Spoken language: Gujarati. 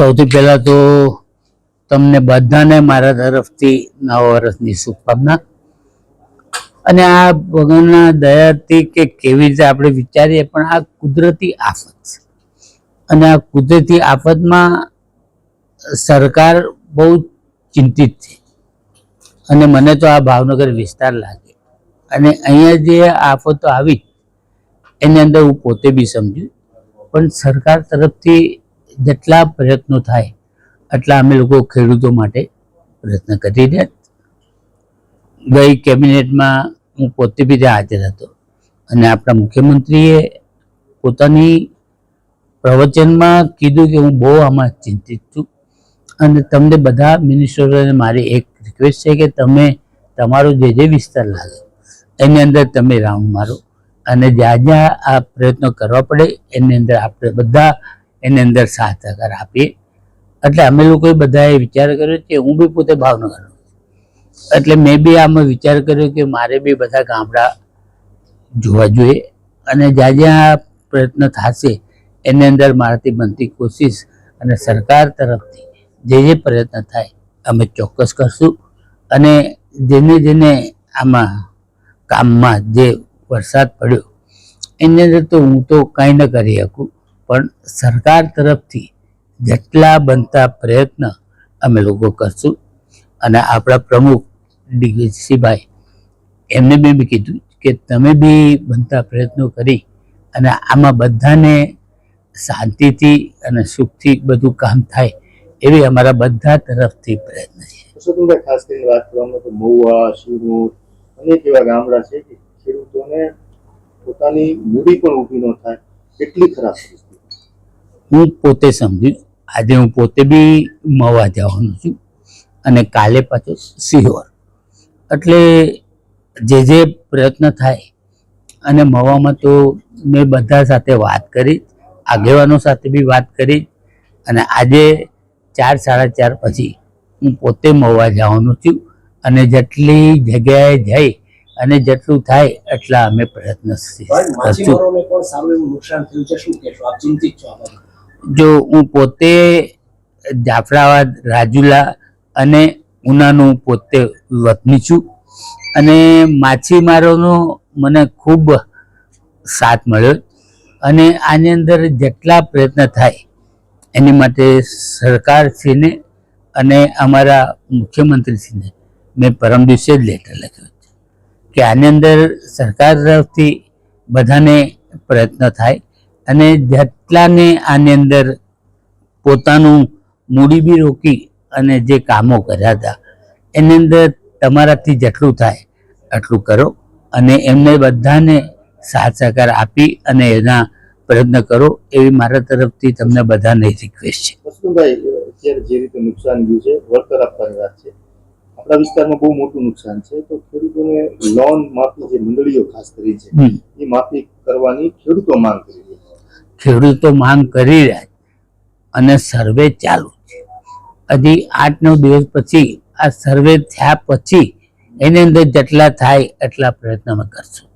સૌથી પહેલા તો તમને બધાને મારા તરફથી નવા વર્ષની શુભકામના. અને આ ભગવાનના દયાથી કે કેવી રીતે આપણે વિચારીએ, પણ આ કુદરતી આફત. છે અને આ કુદરતી આફતમાં સરકાર બહુ ચિંતિત છે. અને મને તો આ ભાવનગર વિસ્તાર લાગે. અને અહીંયા જે આફતો આવી, એની અંદર હું પોતે બી સમજ્યું પણ સરકાર તરફથી જેટલા પ્રયત્નો થાય એટલા અમે લોકો ખેડૂતો માટે પ્રયત્ન કરી રહ્યા ગઈ કેબિનેટમાં હું પોતે બી ત્યાં હાજર હતો અને આપણા મુખ્યમંત્રીએ પોતાની પ્રવચનમાં કીધું કે હું બહુ આમાં ચિંતિત છું. અને તમને બધા મિનિસ્ટરોને મારી એક રિક્વેસ્ટ છે કે તમે તમારો જે જે વિસ્તાર લાગે એની અંદર તમે રાઉન્ડ મારો. અને જ્યાં જ્યાં આ પ્રયત્નો કરવા પડે, એની અંદર આપણે બધા એની અંદર સાથ સહકાર આપીએ. એટલે અમે લોકોએ બધાએ વિચાર કર્યો કે હું બી પોતે ભાવનગર. એટલે મેં બી આમાં વિચાર કર્યો કે મારે બી બધા ગામડા જોવા જોઈએ. અને જ્યાં જ્યાં પ્રયત્ન થશે, એની અંદર મારાથી બનતી કોશિશ અને સરકાર તરફથી જે જે પ્રયત્ન થાય, અમે ચોક્કસ કરશું. અને જેને જેને આમાં કામમાં જે વરસાદ પડ્યો, એની અંદર તો હું તો કાંઈ ન કરી શકું. પણ સરકાર તરફથી જેટલા બનતા પ્રયત્ન અમે લોકો કરશું. અને આપણા પ્રમુખ ડીવીસીભાઈ, એમને બી મેં કીધું કે તમે બી બનતા પ્રયત્નો કરી અને આમાં બધાને શાંતિથી અને સુખથી બધું કામ થાય એવી અમારા બધા તરફથી પ્રયત્ન છે. ખાસ કરીને વાત કરવામાં તો મહુવા શિવનૂર અનેક એવા ગામડા છે કે ખેડૂતોને પોતાની મૂડી પણ ઊભી ન થાય, એટલી ખરાબ હું પોતે સમજુ આજે હું પોતે બી મવા જવાનો છું અને કાલે પાછો સિહોર. એટલે જે જે પ્રયત્ન થાય અને મવામાં તો મેં બધા સાથે વાત કરી આગેવાનો સાથે બી વાત કરી અને આજે ચાર સાડા ચાર પછી હું પોતે મવા જવાનું છું અને જેટલી જગ્યાએ જઈ અને જેટલું થાય એટલા અમે પ્રયત્ન કરશું નુકસાન થયું છે શું કહેશો? આપ ચિંતિત છો? જો હું પોતે જાફરાબાદ, રાજુલા અને ઉનાનું પોતે વતની છું. અને માછીમારોનો મને ખૂબ સાથ મળ્યો. અને આની અંદર જેટલા પ્રયત્ન થાય, એની માટે સરકારશ્રીને અને અમારા મુખ્યમંત્રીશ્રીને મેં પરમ દિવસે જ લેટર લખ્યો કે આની અંદર સરકાર તરફથી બધાને પ્રયત્ન થાય અને જેટલાને આની અંદર પોતાનું મૂડી બી રોકી અને જે કામો કર્યા હતા એની અંદર તમારાથી જેટલું થાય એટલું કરો અને એમને બધાને સાથ સહકાર આપી અને એના પ્રયત્ન કરો એવી મારા તરફથી તમને બધાને રિક્વેસ્ટ છે. અત્યારે જે રીતે નુકસાન ગયું છે વળતર આપવાની વાત છે. આપણા વિસ્તારમાં બહુ મોટું નુકસાન છે. તો ખેડૂતોને લોન માફી જે મંડળીઓ ખાસ કરી છે એ માફી કરવાની ખેડૂતો માંગ કરી છે. ખેડૂતો માંગ કરી રહ્યા છે અને સર્વે ચાલુ છે. હજી આઠ નવ દિવસ પછી આ સર્વે થયા પછી એની અંદર જેટલા થાય એટલા પ્રયત્ન અમે કરશું.